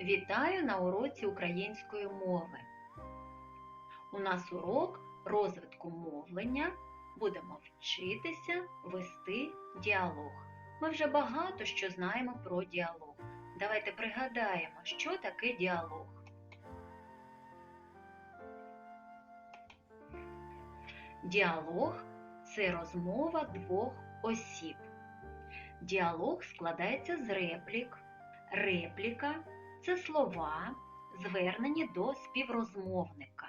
Вітаю на уроці української мови. У нас урок розвитку мовлення. Будемо вчитися вести діалог. Ми вже багато що знаємо про діалог. Давайте пригадаємо, що таке діалог. Діалог це розмова двох осіб. Діалог складається з реплік. Репліка це слова, звернені до співрозмовника.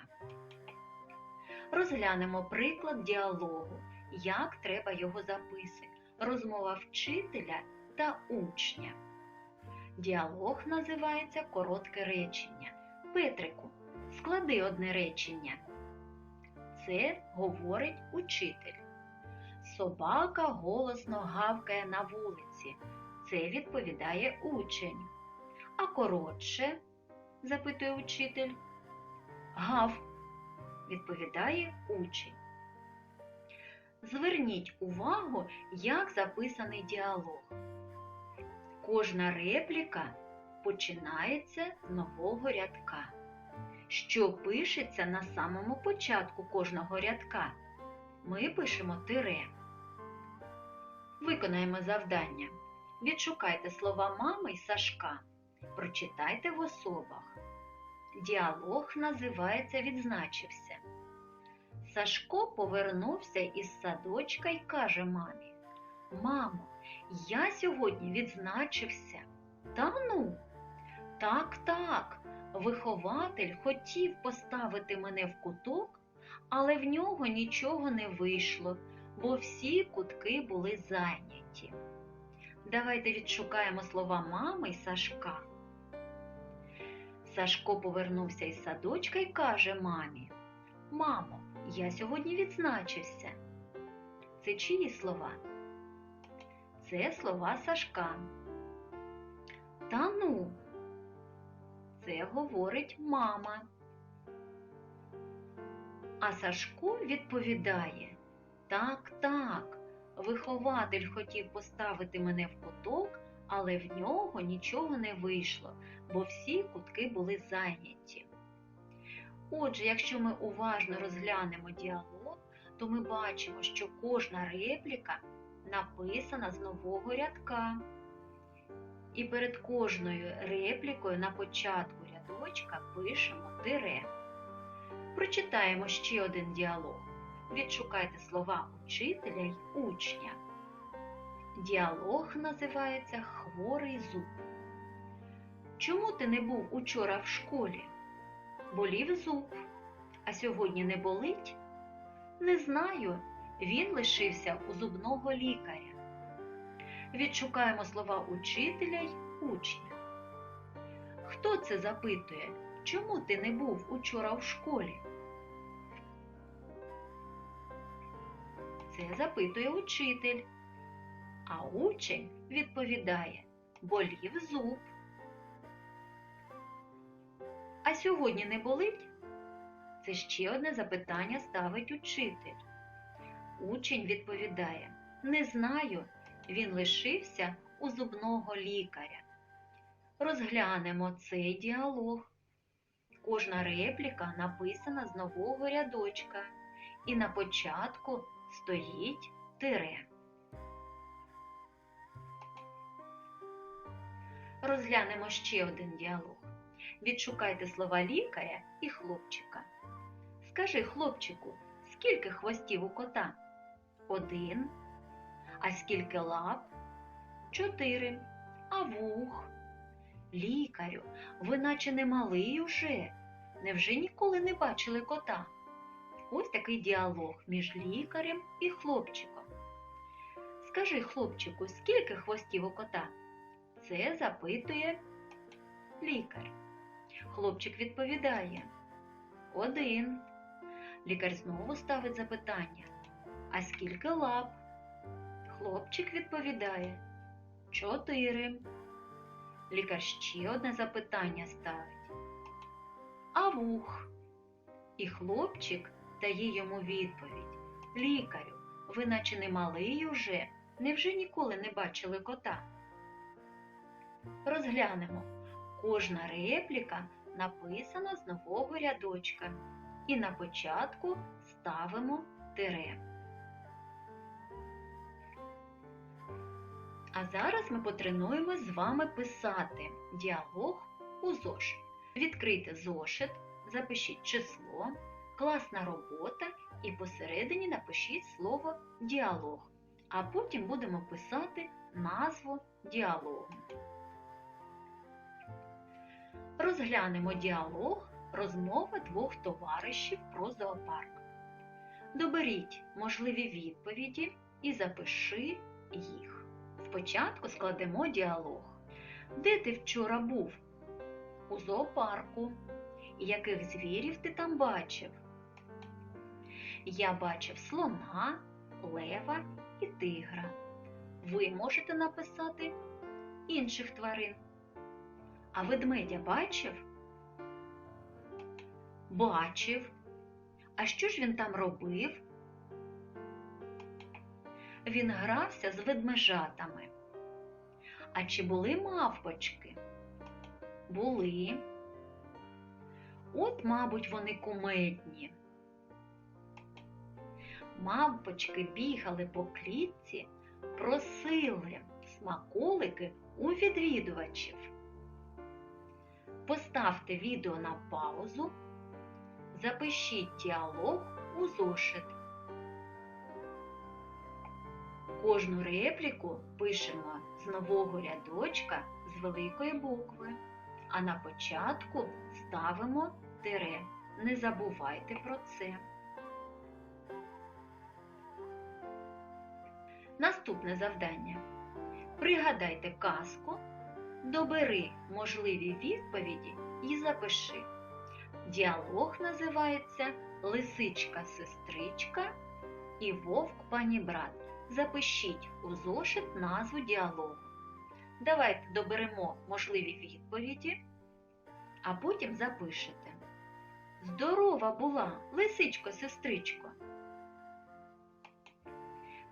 Розглянемо приклад діалогу, як треба його записати. Розмова вчителя та учня. Діалог називається коротке речення. Петрику, склади одне речення. Це говорить учитель. Собака голосно гавкає на вулиці. Це відповідає учень. А коротше, запитує учитель. Гав, відповідає учень. Зверніть увагу, як записаний діалог. Кожна репліка починається з нового рядка, що пишеться на самому початку кожного рядка. Ми пишемо тире. Виконаємо завдання. Відшукайте слова мами й Сашка. Прочитайте в особах. Діалог називається Відзначився. Сашко повернувся із садочка й каже мамі: Мамо, я сьогодні відзначився. Та ну? Так, так. Вихователь хотів поставити мене в куток, але в нього нічого не вийшло, бо всі кутки були зайняті. Давайте відшукаємо слова мами й Сашка. Сашко повернувся із садочка і каже мамі: Мамо, я сьогодні відзначився. Це чиї слова? Це слова Сашка. Та ну, це говорить мама. А Сашко відповідає: Так, так, вихователь хотів поставити мене в куток, але в нього нічого не вийшло, бо всі кутки були зайняті. Отже, якщо ми уважно розглянемо діалог, то ми бачимо, що кожна репліка написана з нового рядка. І перед кожною реплікою на початку рядочка пишемо тире. Прочитаємо ще один діалог. Відшукайте слова учителя й учня. Діалог називається Хворий зуб. Чому ти не був учора в школі? Болів зуб, а сьогодні не болить? Не знаю, він лишився у зубного лікаря. Відшукаємо слова учителя й учня. Хто це запитує? Чому ти не був учора в школі? Це запитує учитель. А учень відповідає болів зуб. А сьогодні не болить? Це ще одне запитання ставить учитель. Учень відповідає Не знаю, він лишився у зубного лікаря. Розглянемо цей діалог. Кожна репліка написана з нового рядочка, і на початку стоїть тире. Розглянемо ще один діалог. Відшукайте слова лікаря і хлопчика. Скажи, хлопчику, скільки хвостів у кота? Один. А скільки лап? Чотири. А вух? Лікарю, ви наче не малий уже. Невже ніколи не бачили кота? Ось такий діалог між лікарем і хлопчиком. Скажи, хлопчику, скільки хвостів у кота? Це запитує лікар. Хлопчик відповідає Один. Лікар знову ставить запитання. А скільки лап? Хлопчик відповідає Чотири. Лікар ще одне запитання ставить. А вух? І хлопчик дає йому відповідь. Лікарю, ви наче не малий уже, невже ніколи не бачили кота? Розглянемо. Кожна репліка написана з нового рядочка. І на початку ставимо тире. А зараз ми потренуємось з вами писати діалог у зошит. Відкрийте зошит, запишіть число, класна робота і посередині напишіть слово діалог. А потім будемо писати назву діалогу. Розглянемо діалог розмова двох товаришів про зоопарк. Доберіть можливі відповіді і запиши їх. Спочатку складемо діалог. Де ти вчора був? У зоопарку. Яких звірів ти там бачив? Я бачив слона, лева і тигра. Ви можете написати інших тварин. А ведмедя бачив? Бачив. А що ж він там робив? Він грався з ведмежатами. А чи були мавпочки? Були. От, мабуть, вони кумедні. Мавпочки бігали по клітці, просили смаколики у відвідувачів. Поставте відео на паузу, запишіть діалог у зошит. Кожну репліку пишемо з нового рядочка з великої букви, а на початку ставимо тире. Не забувайте про це. Наступне завдання. Пригадайте казку, добери можливі відповіді і запиши. Діалог називається Лисичка-сестричка і вовк пані брат. Запишіть у зошит назву діалогу. Давайте доберемо можливі відповіді, а потім запишете. Здорова була, лисичко-сестричко.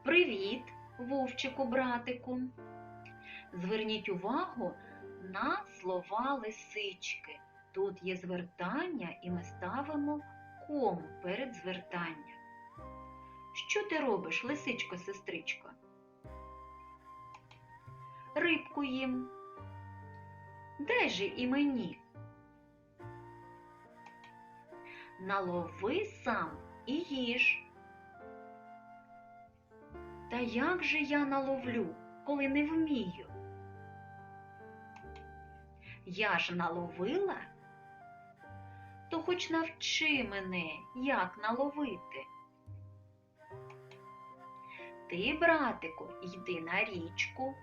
Привіт, вовчику братику. Зверніть увагу на слова лисички. Тут є звертання і ми ставимо кому перед звертанням. Що ти робиш, лисичко, сестричко? Рибку їм. Дай же і мені. Налови сам і їж. Та як же я наловлю, коли не вмію? Я ж наловила, то хоч навчи мене, як наловити. Ти, братику, йди на річку,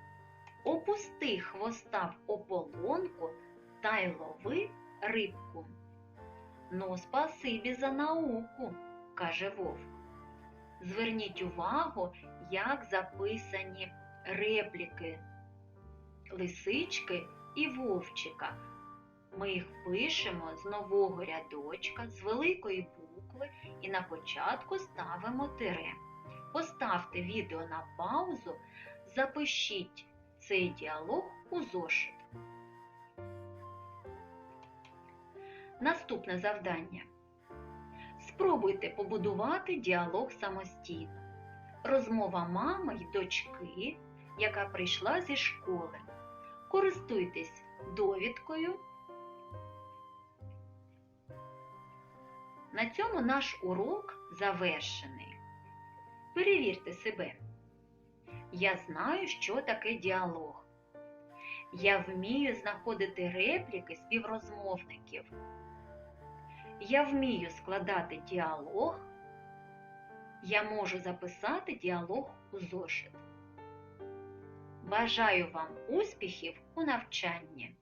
опусти хвоста в ополонку та й лови рибку. Ну, спасибі за науку, каже вовк. Зверніть увагу, як записані репліки лисички і вовчика. Ми їх пишемо з нового рядочка, з великої букви і на початку ставимо тире. Поставте відео на паузу, запишіть цей діалог у зошит. Наступне завдання. Спробуйте побудувати діалог самостійно. Розмова мами й дочки, яка прийшла зі школи. Користуйтесь довідкою. На цьому наш урок завершений. Перевірте себе. Я знаю, що таке діалог. Я вмію знаходити репліки співрозмовників. Я вмію складати діалог. Я можу записати діалог у зошит. Бажаю вам успіхів у навчанні!